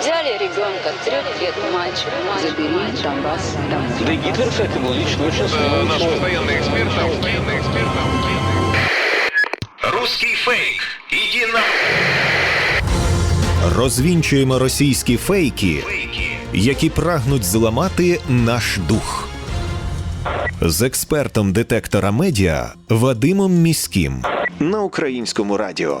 Взяли ребенка, трех лет мальчик, забери Донбасс домой. Да и Гитлер, кстати, был очень, очень Это смелый наш человек. постоянный эксперт. Постоянный эксперт. Русский фейк. Иди на Розвінчуємо російські фейки, фейки. які прагнуть зламати наш дух. З експертом детектора медіа Вадимом Міським на українському радіо.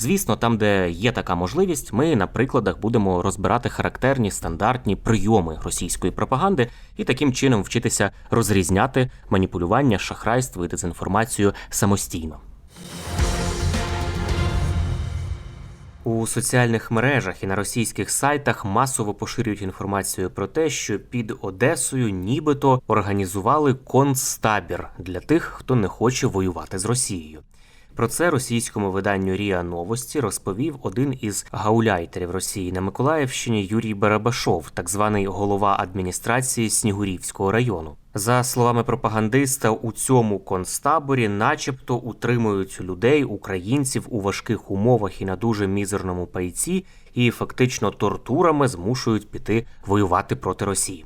Звісно, там, де є така можливість, ми на прикладах будемо розбирати характерні стандартні прийоми російської пропаганди і таким чином вчитися розрізняти маніпулювання, шахрайство і дезінформацію самостійно. У соціальних мережах і на російських сайтах масово поширюють інформацію про те, що під Одесою нібито організували концтабір для тих, хто не хоче воювати з Росією. Про це російському виданню Ріа Новості розповів один із гауляйтерів Росії на Миколаївщині Юрій Барабашов, так званий голова адміністрації Снігурівського району. За словами пропагандиста, у цьому концтаборі, начебто, утримують людей, українців у важких умовах і на дуже мізерному пайці, і фактично тортурами змушують піти воювати проти Росії.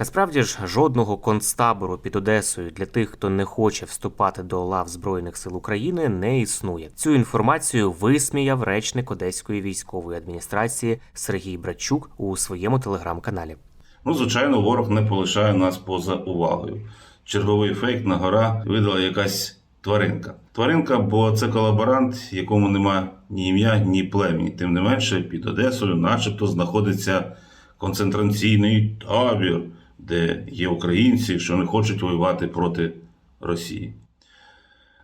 Насправді ж жодного концтабору під Одесою для тих, хто не хоче вступати до лав Збройних сил України, не існує. Цю інформацію висміяв речник Одеської військової адміністрації Сергій Братчук у своєму телеграм-каналі. Ну, звичайно, ворог не полишає нас поза увагою. Черговий фейк на гора видала якась тваринка. Тваринка, бо це колаборант, якому нема ні ім'я, ні племені. Тим не менше, під Одесою, начебто, знаходиться концентраційний табір, де є українці, що не хочуть воювати проти Росії.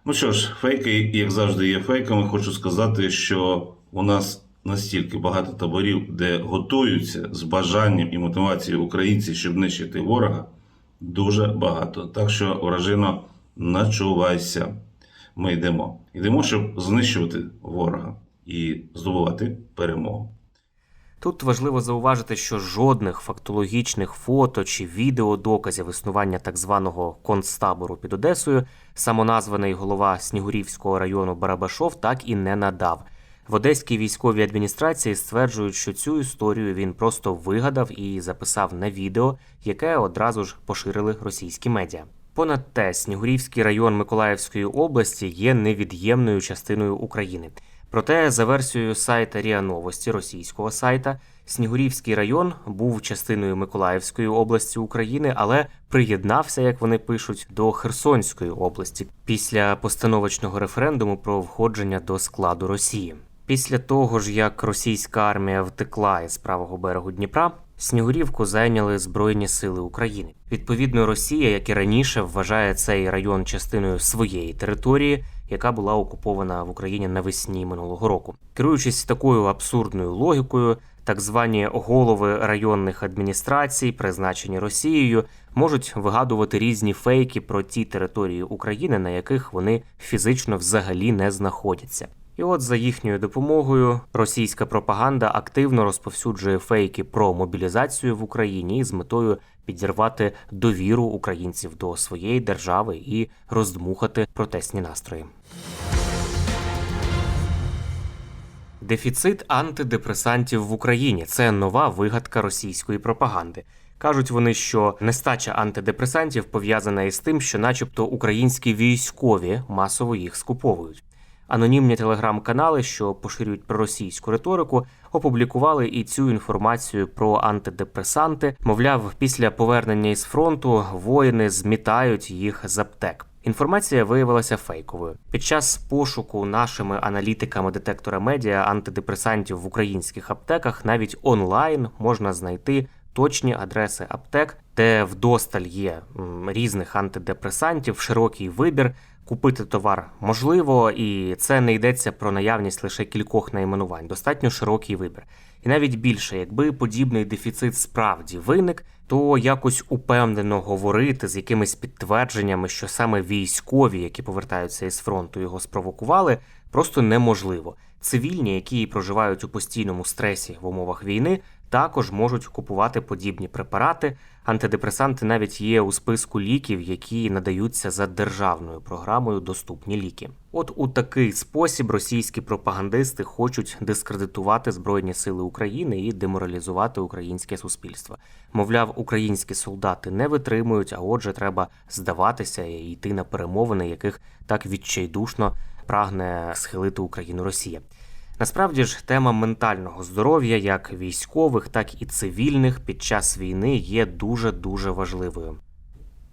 Ну що ж, фейки, як завжди, є фейками. Хочу сказати, що у нас настільки багато таборів, де готуються з бажанням і мотивацією українці, щоб нищити ворога, дуже багато. Так що, вражино, начувайся. Ми йдемо. Йдемо, щоб знищувати ворога і здобувати перемогу. Тут важливо зауважити, що жодних фактологічних фото чи відеодоказів існування так званого концтабору під Одесою самоназваний голова Снігурівського району Барабашов так і не надав. В Одеській військовій адміністрації стверджують, що цю історію він просто вигадав і записав на відео, яке одразу ж поширили російські медіа. Понад те, Снігурівський район Миколаївської області є невід'ємною частиною України. Проте, за версією сайта Ріа Новості російського сайта, Снігурівський район був частиною Миколаївської області України, але приєднався, як вони пишуть, до Херсонської області після постановочного референдуму про входження до складу Росії. Після того ж, як російська армія втекла із правого берегу Дніпра, Снігурівку зайняли Збройні сили України. Відповідно, Росія, як і раніше, вважає цей район частиною своєї території, яка була окупована в Україні навесні минулого року. Керуючись такою абсурдною логікою, так звані голови районних адміністрацій, призначені Росією, можуть вигадувати різні фейки про ті території України, на яких вони фізично взагалі не знаходяться. І от за їхньою допомогою російська пропаганда активно розповсюджує фейки про мобілізацію в Україні з метою підірвати довіру українців до своєї держави і роздмухати протестні настрої. Дефіцит антидепресантів в Україні це нова вигадка російської пропаганди. Кажуть вони, що нестача антидепресантів пов'язана із тим, що, начебто, українські військові масово їх скуповують. Анонімні телеграм-канали, що поширюють проросійську риторику, опублікували і цю інформацію про антидепресанти. Мовляв, після повернення із фронту воїни змітають їх з аптек. Інформація виявилася фейковою. Під час пошуку нашими аналітиками детектора медіа антидепресантів в українських аптеках навіть онлайн можна знайти точні адреси аптек, де вдосталь є різних антидепресантів, широкий вибір. Купити товар можливо, і це не йдеться про наявність лише кількох найменувань, достатньо широкий вибір. І навіть більше, якби подібний дефіцит справді виник, то якось упевнено говорити з якимись підтвердженнями, що саме військові, які повертаються із фронту, його спровокували, просто неможливо. Цивільні, які проживають у постійному стресі в умовах війни, також можуть купувати подібні препарати. Антидепресанти навіть є у списку ліків, які надаються за державною програмою доступні ліки. От у такий спосіб російські пропагандисти хочуть дискредитувати Збройні Сили України і деморалізувати українське суспільство. Мовляв, українські солдати не витримують, а отже, треба здаватися і йти на перемовини, яких так відчайдушно прагне схилити Україну Росія. Насправді ж тема ментального здоров'я як військових, так і цивільних під час війни є дуже дуже важливою.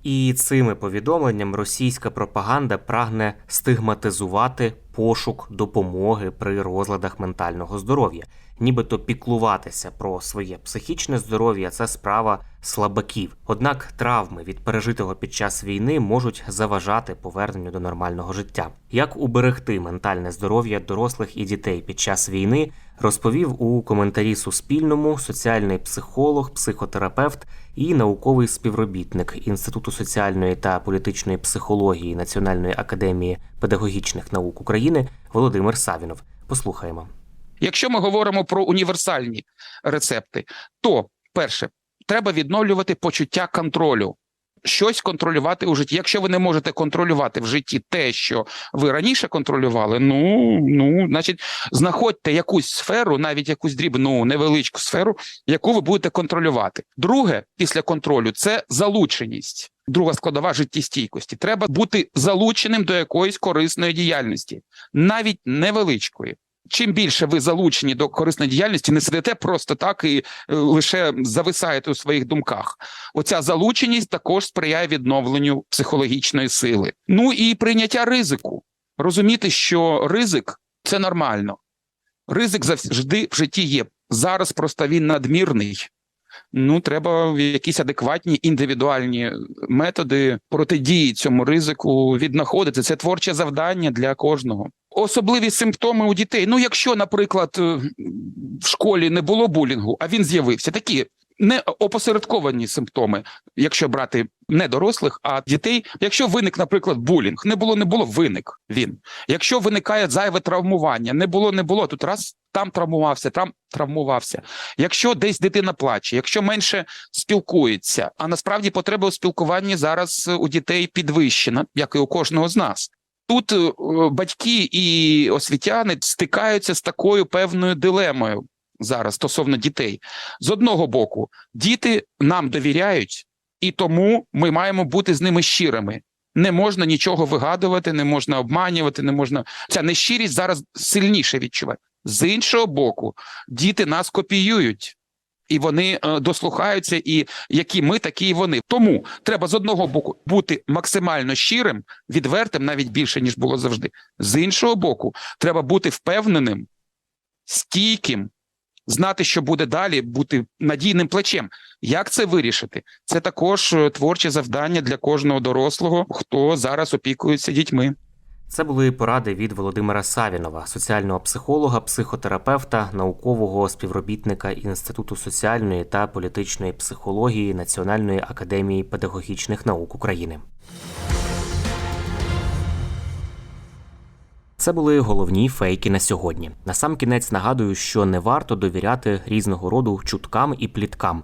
І цими повідомленням російська пропаганда прагне стигматизувати пошук допомоги при розладах ментального здоров'я, нібито піклуватися про своє психічне здоров'я це справа слабаків. Однак травми від пережитого під час війни можуть заважати поверненню до нормального життя. Як уберегти ментальне здоров'я дорослих і дітей під час війни, розповів у коментарі Суспільному соціальний психолог, психотерапевт і науковий співробітник Інституту соціальної та політичної психології Національної академії педагогічних наук України Володимир Савінов. Послухаємо. Якщо ми говоримо про універсальні рецепти, то перше, треба відновлювати почуття контролю. Щось контролювати у житті. Якщо ви не можете контролювати в житті те, що ви раніше контролювали, ну ну, значить, знаходьте якусь сферу, навіть якусь дрібну, невеличку сферу, яку ви будете контролювати. Друге, після контролю, це залученість. Друга складова життєстійкості. Треба бути залученим до якоїсь корисної діяльності, навіть невеличкої. Чим більше ви залучені до корисної діяльності, не сидите просто так і е, лише зависаєте у своїх думках. Оця залученість також сприяє відновленню психологічної сили. Ну і прийняття ризику. Розуміти, що ризик це нормально. Ризик завжди в житті є. Зараз просто він надмірний. Ну, треба якісь адекватні індивідуальні методи протидії цьому ризику віднаходити. Це творче завдання для кожного. Особливі симптоми у дітей. Ну, якщо, наприклад, е, в школі не було булінгу, а він з'явився, такі не опосередковані симптоми, якщо брати не дорослих, а дітей. Якщо виник, наприклад, булінг, не було, не було, виник він. Якщо виникає зайве травмування, не було, не було, тут раз там травмувався, там травмувався. Якщо десь дитина плаче, якщо менше спілкується, а насправді потреба у спілкуванні зараз у дітей підвищена, як і у кожного з нас. Тут е, батьки і освітяни стикаються з такою певною дилемою зараз стосовно дітей. З одного боку, діти нам довіряють, і тому ми маємо бути з ними щирими. Не можна нічого вигадувати, не можна обманювати, не можна. Ця нещирість зараз сильніше відчуває. З іншого боку, діти нас копіюють. І вони е, дослухаються, і які ми, такі і вони. Тому треба з одного боку бути максимально щирим, відвертим, навіть більше ніж було завжди. З іншого боку, треба бути впевненим, стійким, знати, що буде далі, бути надійним плечем. Як це вирішити? Це також е, творче завдання для кожного дорослого, хто зараз опікується дітьми. Це були поради від Володимира Савінова, соціального психолога, психотерапевта, наукового співробітника Інституту соціальної та політичної психології Національної академії педагогічних наук України. Це були головні фейки на сьогодні. Насамкінець нагадую, що не варто довіряти різного роду чуткам і пліткам.